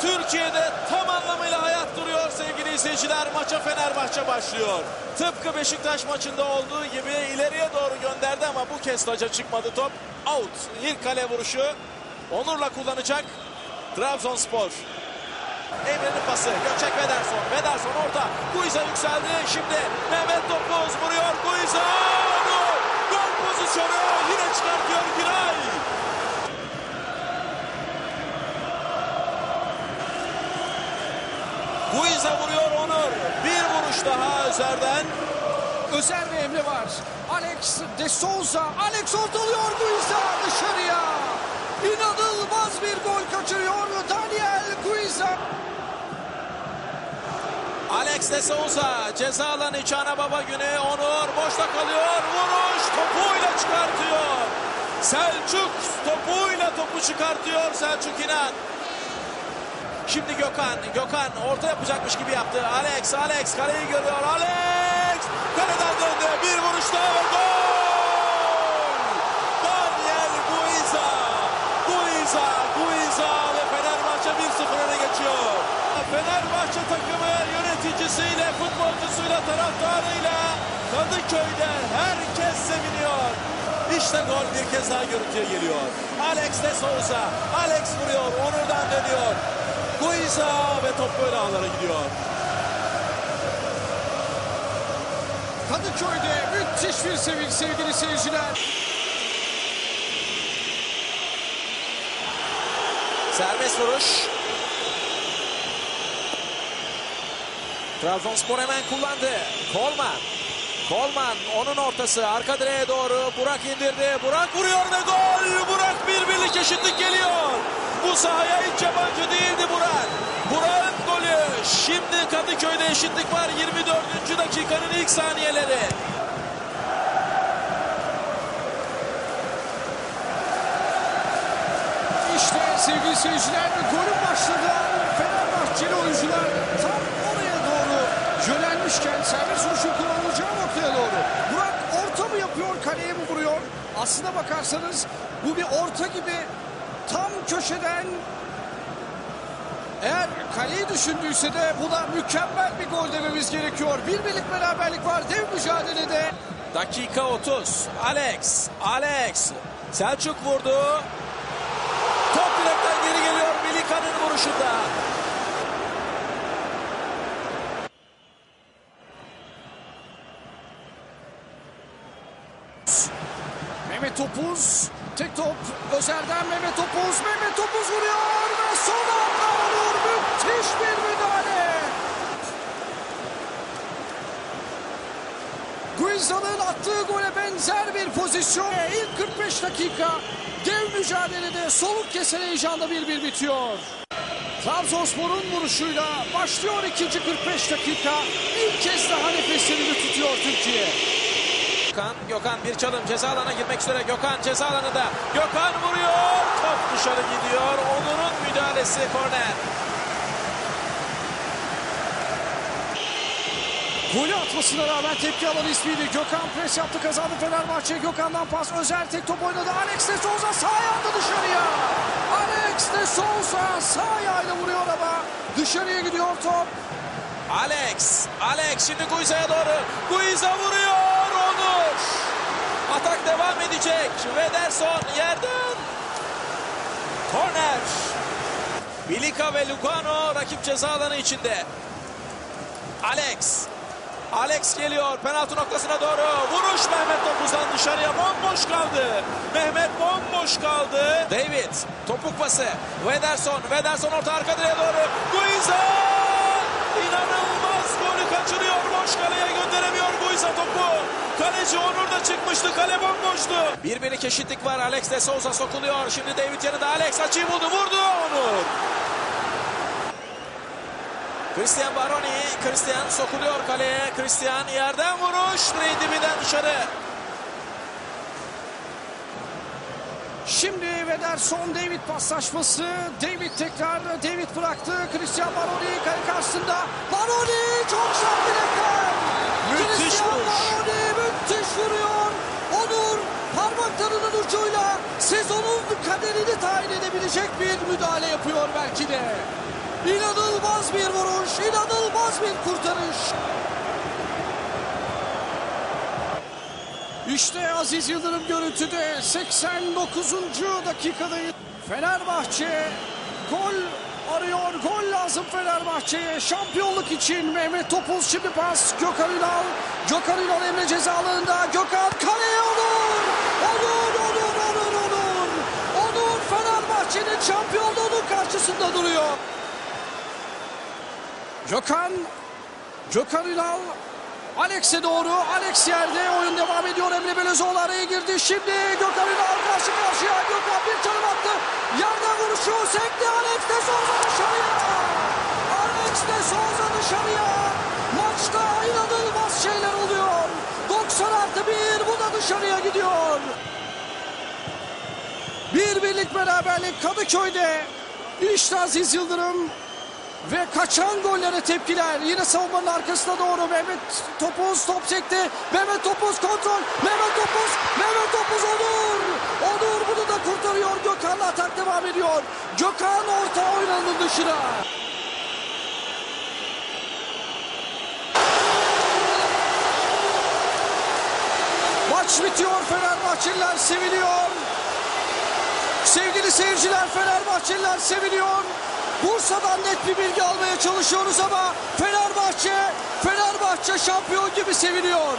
Türkiye'de tam anlamıyla hayat duruyor sevgili izleyiciler. Maça Fenerbahçe başlıyor. Tıpkı Beşiktaş maçında olduğu gibi ileriye doğru gönderdi ama bu kez taca çıkmadı top. Out. İlk kale vuruşu Onur'la kullanacak Trabzonspor. Emre'nin pası. Gökçek Vederson. Vederson orta. Guiza yükseldi. Şimdi Mehmet Topuz vuruyor. Guiza. Gol pozisyonu. Yine çıkartıyor Giray. Guiza vuruyor Onur. Bir vuruş daha Özer'den. Özer ve Emre var. Alex de Souza. Alex ortalıyor Guiza dışarıya. İnanılmaz bir gol kaçırıyor Daniel Guiza. Alex de Souza ceza alanı içi ana baba günü. Onur boşta kalıyor. Vuruş topuyla çıkartıyor. Selçuk topuyla topu çıkartıyor Selçuk İnan. Şimdi Gökhan. Gökhan orta yapacakmış gibi yaptı. Alex, Alex kaleyi görüyor. Alex kaleden döndü. Bir vuruş daha gol! Daniel Guiza. Guiza, Guiza ve Fenerbahçe 1-0 öne geçiyor. Fenerbahçe takımı yöneticisiyle, futbolcusuyla, taraftarıyla Kadıköy'de herkes seviniyor. İşte gol bir kez daha görüntüye geliyor. Alex de Souza. Alex vuruyor. Onur'dan dönüyor. Guiza ve top böyle ağlara gidiyor. Kadıköy'de müthiş bir sevinç sevgili seyirciler. Serbest vuruş. Trabzonspor hemen kullandı. Kolman. Kolman onun ortası arka direğe doğru. Burak indirdi. Burak vuruyor ve gol. Burak bir birlik eşitlik geliyor. Bu sahaya hiç yabancı değildi Burak. Burak'ın golü. Şimdi Kadıköy'de eşitlik var. 24. dakikanın ilk saniyeleri. İşte sevgili seyirciler golün başladığı Fenerbahçeli oyuncular tam oraya doğru yönelmişken servis vuruşu kullanılacağı noktaya doğru. Burak orta mı yapıyor kaleye mi vuruyor? Aslına bakarsanız bu bir orta gibi tam köşeden eğer kaleyi düşündüyse de bu da mükemmel bir gol dememiz gerekiyor. Bir birlik beraberlik var dev mücadelede. Dakika 30. Alex. Alex. Selçuk vurdu. Top direkten geri geliyor Milika'nın vuruşunda. Mehmet Topuz tek top Özer'den Mehmet Topuz Mehmet Topuz vuruyor ve son anda olur müthiş bir müdahale. Guiza'nın attığı gole benzer bir pozisyon. İlk 45 dakika dev mücadelede soluk kesen heyecanla bir bir bitiyor. Trabzonspor'un vuruşuyla başlıyor ikinci 45 dakika. Bir kez daha nefeslerini tutuyor Türkiye. Gökhan, Gökhan bir çalım ceza alanına girmek üzere. Gökhan ceza alanında. Gökhan vuruyor. Top dışarı gidiyor. Onur'un müdahalesi korner. Golü atmasına rağmen tepki alan ismiydi. Gökhan pres yaptı kazandı Fenerbahçe. Gökhan'dan pas Özer tek top oynadı. Alex de Souza sağ ayağında dışarıya. Alex de Souza sağ ayağıyla vuruyor ama dışarıya gidiyor top. Alex. Alex şimdi Guiza'ya doğru. Guiza vuruyor. Atak devam edecek. Vederson yerden. Korner. Bilika ve Lugano rakip ceza alanı içinde. Alex. Alex geliyor penaltı noktasına doğru. Vuruş Mehmet Topuz'dan dışarıya bomboş kaldı. Mehmet bomboş kaldı. David topuk pası. Vederson. Vederson orta arka direğe doğru. Guiza. İnanılmaz golü kaçırıyor. Boş kaleye gönderemiyor Guiza. Kaleci Onur da çıkmıştı. Kale bomboştu. Bir birlik eşitlik var. Alex de Souza sokuluyor. Şimdi David yanında Alex açıyı buldu. Vurdu Onur. Christian Baroni. Christian sokuluyor kaleye. Christian yerden vuruş. Direğin dibinden dışarı. Şimdi Vederson David paslaşması. David tekrar David bıraktı. Christian Baroni kale karşısında. Baroni çok sert direkten. Müthiş parmaklarının ucuyla sezonun kaderini tayin edebilecek bir müdahale yapıyor belki de. İnanılmaz bir vuruş, inanılmaz bir kurtarış. İşte Aziz Yıldırım görüntüde 89. dakikadayız. Fenerbahçe gol arıyor. Gol lazım Fenerbahçe'ye. Şampiyonluk için Mehmet Topuz şimdi pas. Gökhan Ünal. Gökhan Ünal Emre cezalığında. Gökhan kaleye Onur. Onur, Onur, Onur, Onur. Onur Fenerbahçe'nin şampiyonluğunun karşısında duruyor. Gökhan Gökhan Ünal Alex'e doğru. Alex yerde. Oyun devam ediyor. Emre Belözoğlu araya girdi. Şimdi Gökhan Ünal karşı karşıya. Gökhan bir çalım attı. Yerden vuruşu sekti. Alex de Souza dışarıya. Alex de Souza dışarıya. Maçta inanılmaz şeyler oluyor. 90 artı 1. Bu da dışarıya gidiyor. Bir birlik beraberlik Kadıköy'de. İşte Aziz Yıldırım ve kaçan gollere tepkiler. Yine savunmanın arkasına doğru Mehmet Topuz top çekti. Mehmet Topuz kontrol. Mehmet Topuz. Mehmet Topuz Onur. Onur bunu da kurtarıyor. Gökhan'la atak devam ediyor. Gökhan orta oynanın dışına. Maç bitiyor. Fenerbahçeliler seviniyor. Sevgili seyirciler Fenerbahçeliler seviniyor. Bursa'dan net bir bilgi almaya çalışıyoruz ama Fenerbahçe, Fenerbahçe şampiyon gibi seviniyor.